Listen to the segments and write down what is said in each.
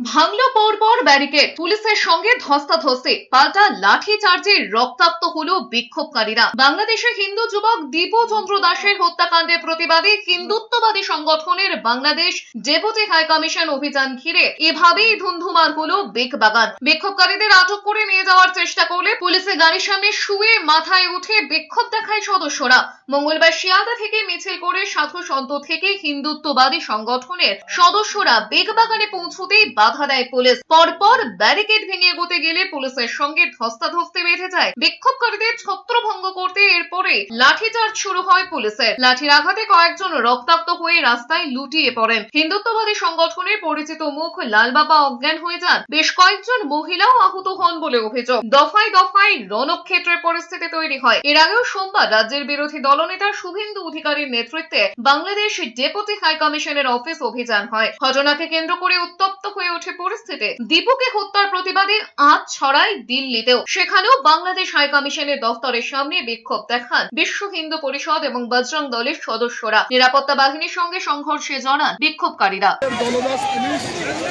ভাঙলো পরপর ব্যারিকেড। পুলিশের সঙ্গে ধস্তাধস্তি। পাল্টা লাঠি চার্জের রক্তাক্ত হলো বিক্ষোভকারীরা। বাংলাদেশের হিন্দু যুবক দীপু চন্দ্র দাসের হত্যাকাণ্ডের প্রতিবাদে হিন্দুত্ববাদী সংগঠনের বাংলাদেশ ডেপুটি হাই কমিশন অভিযান ঘিরে এভাবেই ধুন্ধুমার হলো বেগ বাগান। বিক্ষোভকারীদের আটক করে নিয়ে যাওয়ার চেষ্টা করলে পুলিশের গাড়ির সামনে শুয়ে মাথায় উঠে বিক্ষোভ দেখায় সদস্যরা। মঙ্গলবার শিয়ালদা থেকে মিছিল করে সাধু সন্ত থেকে হিন্দুত্ববাদী সংগঠনের সদস্যরা বেগবাগানে পৌঁছতেই বাধা দেয় পুলিশ। পরপর ব্যারিকেড ভেঙে এগোতে গেলে পুলিশের সঙ্গে ধস্তাধস্তি বেঁধে যায়। বিক্ষোভকারীদের ছত্রভঙ্গ করতে এরপরে লাঠিচার্জ শুরু হয় পুলিশের। লাঠির আঘাতে কয়েকজন রক্তাক্ত হয়ে রাস্তায় লুটিয়ে পড়েন। হিন্দুত্ববাদী সংগঠনের পরিচিত মুখ লালবাবা অজ্ঞান হয়ে যান। বেশ কয়েকজন মহিলাও আহত হন বলে অভিযোগ। দফায় দফায় রণক্ষেত্রের পরিস্থিতি তৈরি হয়। এর আগেও সোমবার রাজ্যের বিরোধী দলনেতা শুভেন্দু অধিকারীর নেতৃত্বে বাংলাদেশ ডেপুটি হাই কমিশনের অফিস অভিযান হয়। ঘটনাকে কেন্দ্র করে উত্তপ্ত হয়ে ওঠে পরিস্থিতি। দীপুকে হত্যার প্রতিবাদে আজ ছড়ায় দিল্লিতেও। সেখানেও বাংলাদেশ হাই কমিশনের দফতরের সামনে বিক্ষোভ দেখান বিশ্ব হিন্দু পরিষদ এবং বজরং দলের সদস্যরা। নিরাপত্তা বাহিনীর সঙ্গে সংঘর্ষে জড়ান বিক্ষোভকারীরা।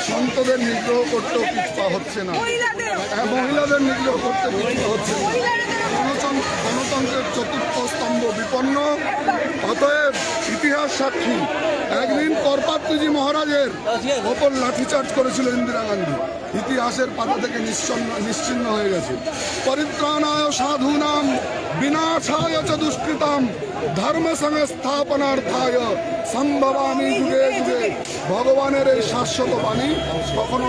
সন্তদের নিগ্রহ পিছপা হচ্ছে না। হ্যাঁ, মহিলাদের নিগ্রহ করতে হচ্ছে না। গণতন্ত্রের চতুর্থ স্তম্ভ বিপন্ন। অতএব ইতিহাস সাক্ষী। একদিন করপাত্রজি মহারাজের ওপর লাঠিচার্জ করেছিল ইন্দিরা গান্ধী। ইতিহাসের পাতা থেকে নিশ্চন্ন নিশ্চিন্ন হয়ে গেছে। পরিত্রাণায় সাধুনাম, বিনাশায় চ ধর্ম সংস্থাপনার্থায় সম্ভবামি যুগে যুগে। ভগবানের এই শাশ্বত বাণী কখনো